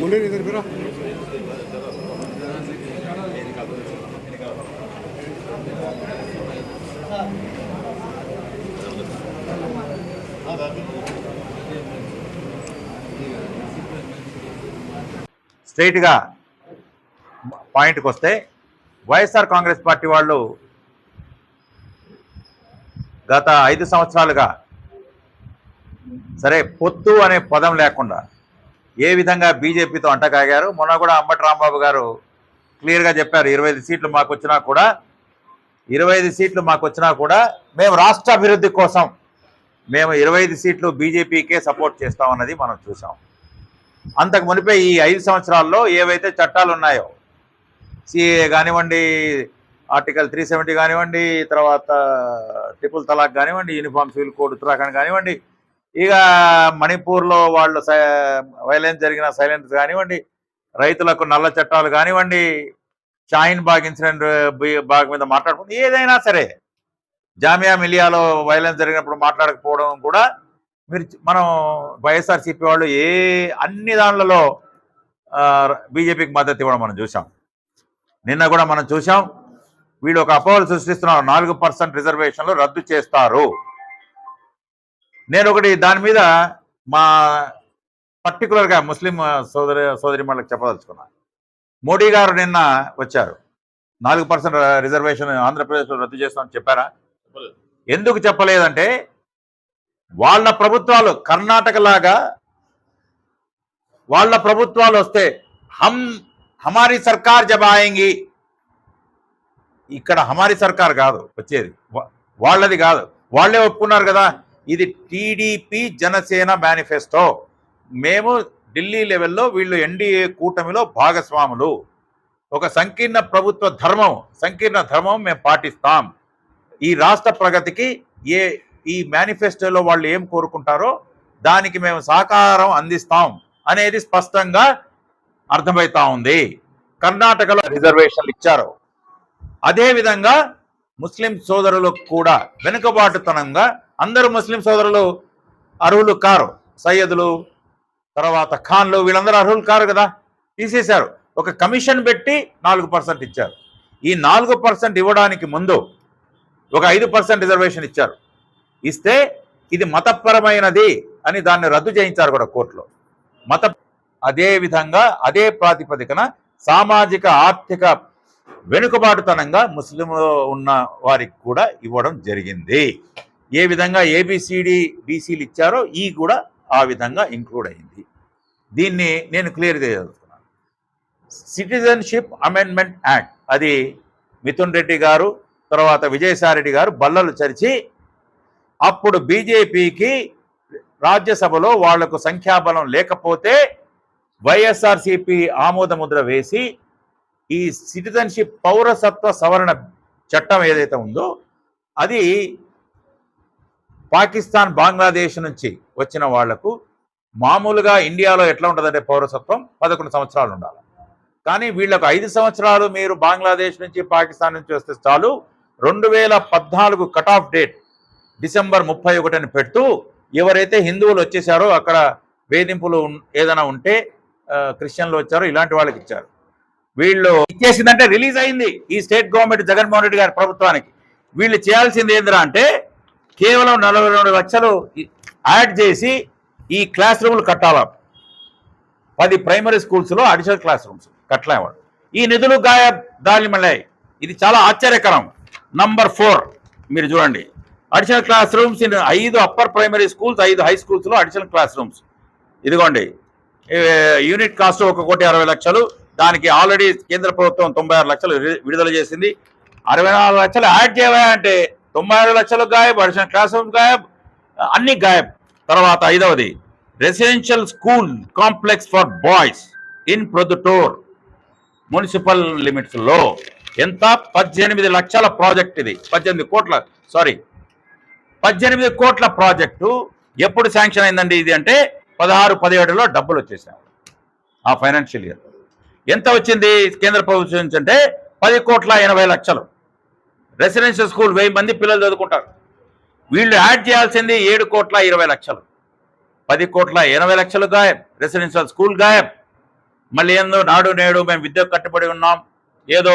मुंडे इधर फिरा స్ట్రైట్గా పాయింట్కి వస్తే వైఎస్ఆర్ కాంగ్రెస్ పార్టీ వాళ్ళు గత ఐదు సంవత్సరాలుగా సరే పొత్తు అనే పదం లేకుండా ఏ విధంగా బీజేపీతో అంటకాగారు మొన్న కూడా అంబటి రాంబాబు గారు క్లియర్గా చెప్పారు ఇరవై ఐదు సీట్లు మాకు వచ్చినా కూడా ఇరవై ఐదు సీట్లు మాకు వచ్చినా కూడా మేము రాష్ట్ర అభివృద్ధి కోసం మేము ఇరవై ఐదు సీట్లు బీజేపీకే సపోర్ట్ చేస్తామన్నది మనం చూసాం అంతకు మునిపే ఈ ఐదు సంవత్సరాల్లో ఏవైతే చట్టాలు ఉన్నాయో సిఏ కానివ్వండి ఆర్టికల్ త్రీ సెవెంటీ కానివ్వండి తర్వాత ట్రిపుల్ తలాక్ కానివ్వండి యూనిఫామ్ సివిల్ కోడ్ ఉత్తరాఖండ్ కానివ్వండి ఇక మణిపూర్లో వాళ్ళు వైలెన్స్ జరిగిన సైలెన్స్ కానివ్వండి రైతులకు నల్ల చట్టాలు కానివ్వండి షాయిన్ బాగ్ ఇన్సిడెంట్ బాగ్ మీద మాట్లాడుకుంటే ఏదైనా సరే జామియా మిలియాలో వైలెన్స్ జరిగినప్పుడు మాట్లాడకపోవడం కూడా మీరు మనం వైఎస్ఆర్సీపీ వాళ్ళు ఏ అన్ని దానిలలో బీజేపీకి మద్దతు ఇవ్వడం మనం చూసాం నిన్న కూడా మనం చూసాం వీళ్ళు ఒక అపోహలు సృష్టిస్తున్నారు. నాలుగు పర్సెంట్ రిజర్వేషన్లు రద్దు చేస్తారు. నేను ఒకటి దాని మీద మా పర్టికులర్గా ముస్లిం సోదరి సోదరి వాళ్ళకి చెప్పదలుచుకున్నా. మోడీ గారు నిన్న వచ్చారు. నాలుగు పర్సెంట్ రిజర్వేషన్ ఆంధ్రప్రదేశ్లో రద్దు చేస్తామని చెప్పారా? ఎందుకు చెప్పలేదంటే వాళ్ళ ప్రభుత్వాలు కర్ణాటక లాగా వాళ్ళ ప్రభుత్వాలు వస్తే హమ్ హమారీ సర్కార్ జబ్ ఆయంగి. ఇక్కడ హమారీ సర్కార్ కాదు వచ్చేది. వాళ్ళది కాదు. వాళ్ళే ఒప్పుకున్నారు కదా. ఇది టీడీపీ జనసేన మేనిఫెస్టో. మేము ఢిల్లీ లెవెల్లో వీళ్ళు ఎన్డీఏ కూటమిలో భాగస్వాములు. ఒక సంకీర్ణ ప్రభుత్వ ధర్మం సంకీర్ణ ధర్మం మేము పాటిస్తాం. ఈ రాష్ట్ర ప్రగతికి ఏ ఈ మేనిఫెస్టోలో వాళ్ళు ఏం కోరుకుంటారో దానికి మేము సహకారం అందిస్తాం అనేది స్పష్టంగా అర్థమవుతా ఉంది. కర్ణాటకలో రిజర్వేషన్లు ఇచ్చారు. అదేవిధంగా ముస్లిం సోదరులకు కూడా వెనుకబాటుతనంగా అందరూ ముస్లిం సోదరులు అర్హులు కారు. సయ్యదులు తర్వాత ఖాన్లు వీళ్ళందరూ అర్హులు కారు కదా? తీసేశారు. ఒక కమిషన్ పెట్టి నాలుగు పర్సెంట్ ఇచ్చారు. ఈ నాలుగు పర్సెంట్ ఇవ్వడానికి ముందు ఒక ఐదు పర్సెంట్ రిజర్వేషన్ ఇచ్చారు. ఇస్తే ఇది మతపరమైనది అని దాన్ని రద్దు చేయించారు కూడా కోర్టులో. మత అదే విధంగా అదే ప్రాతిపదికన సామాజిక ఆర్థిక వెనుకబాటుతనంగా ముస్లింలో ఉన్న వారికి కూడా ఇవ్వడం జరిగింది. ఏ విధంగా ఏబిసిడి బీసీలు ఇచ్చారో ఈ కూడా ఆ విధంగా ఇంక్లూడ్ అయింది. దీన్ని నేను క్లియర్ చేయగలుగుతున్నాను సిటిజన్షిప్ అమెండ్మెంట్ యాక్ట్ అది మిథున్ రెడ్డి గారు తర్వాత విజయసాయిరెడ్డి గారు బల్లలు చరిచి అప్పుడు బీజేపీకి రాజ్యసభలో వాళ్ళకు సంఖ్యాబలం లేకపోతే వైఎస్ఆర్సిపి ఆమోదముద్ర వేసి ఈ సిటిజన్షిప్ పౌరసత్వ సవరణ చట్టం ఏదైతే ఉందో అది పాకిస్తాన్ బంగ్లాదేశ్ నుంచి వచ్చిన వాళ్ళకు మామూలుగా ఇండియాలో ఎట్లా ఉంటుందంటే పౌరసత్వం? పదకొండు సంవత్సరాలు ఉండాలి. కానీ వీళ్ళకు ఐదు సంవత్సరాలు మీరు బంగ్లాదేశ్ నుంచి పాకిస్తాన్ నుంచి వస్తే చాలు. రెండు వేల పద్నాలుగు కట్ ఆఫ్ డేట్ డిసెంబర్ ముప్పై ఒకటిని పెడుతూ ఎవరైతే హిందువులు వచ్చేసారో అక్కడ వేధింపులు ఏదైనా ఉంటే క్రిస్టియన్లు వచ్చారో ఇలాంటి వాళ్ళకి ఇచ్చారు. వీళ్ళు ఇచ్చేసిందంటే రిలీజ్ అయింది ఈ స్టేట్ గవర్నమెంట్ జగన్మోహన్ రెడ్డి గారి ప్రభుత్వానికి. వీళ్ళు చేయాల్సింది ఏందిరా అంటే కేవలం నలభై రెండు లక్షలు యాడ్ చేసి ఈ క్లాస్ రూమ్లు కట్టాలా? పది ప్రైమరీ స్కూల్స్లో అడిషనల్ క్లాస్ రూమ్స్ కట్టలేవాడు. ఈ నిధులు గాయ దారి ఇది చాలా ఆశ్చర్యకరం. నంబర్ ఫోర్ మీరు చూడండి. అడిషనల్ క్లాస్ రూమ్స్ ఇన్ ఐదు అప్పర్ ప్రైమరీ స్కూల్స్ ఐదు హై స్కూల్స్లో అడిషనల్ క్లాస్ రూమ్స్. ఇదిగోండి. యూనిట్ కాస్ట్ ఒక కోటి అరవై లక్షలు. దానికి ఆల్రెడీ కేంద్ర ప్రభుత్వం తొంభై ఆరు లక్షలు విడుదల చేసింది. అరవై నాలుగు లక్షలు యాడ్ చేయవా తొంభై ఆరు లక్షలు గాయబ్ అడిషనల్ క్లాస్ రూమ్స్ గాయబ్ అన్ని గాయబ్. తర్వాత ఐదవది residential school complex for boys in Proddatur municipal లిమిట్స్లో ఎంత? పద్దెనిమిది లక్షల ప్రాజెక్ట్ ఇది. పద్దెనిమిది కోట్ల సారీ పద్దెనిమిది కోట్ల ప్రాజెక్టు. ఎప్పుడు శాంక్షన్ అయిందండి ఇది అంటే పదహారు పదిహేడులో డబ్బులు వచ్చేసాం ఆ ఫైనాన్షియల్ ఇయర్. ఎంత వచ్చింది కేంద్ర ప్రభుత్వం నుంచి అంటే పది కోట్ల ఎనభై లక్షలు. రెసిడెన్షియల్ స్కూల్ వెయ్యి మంది పిల్లలు చదువుకుంటారు. వీళ్ళు యాడ్ చేయాల్సింది ఏడు కోట్ల ఇరవై లక్షలు. పది కోట్ల ఎనభై లక్షలు గాయబ్ రెసిడెన్షియల్ స్కూల్ గాయబ్ మళ్ళీ ఏందో నాడు నేడు మేము విద్యకు కట్టుబడి ఉన్నాం. ఏదో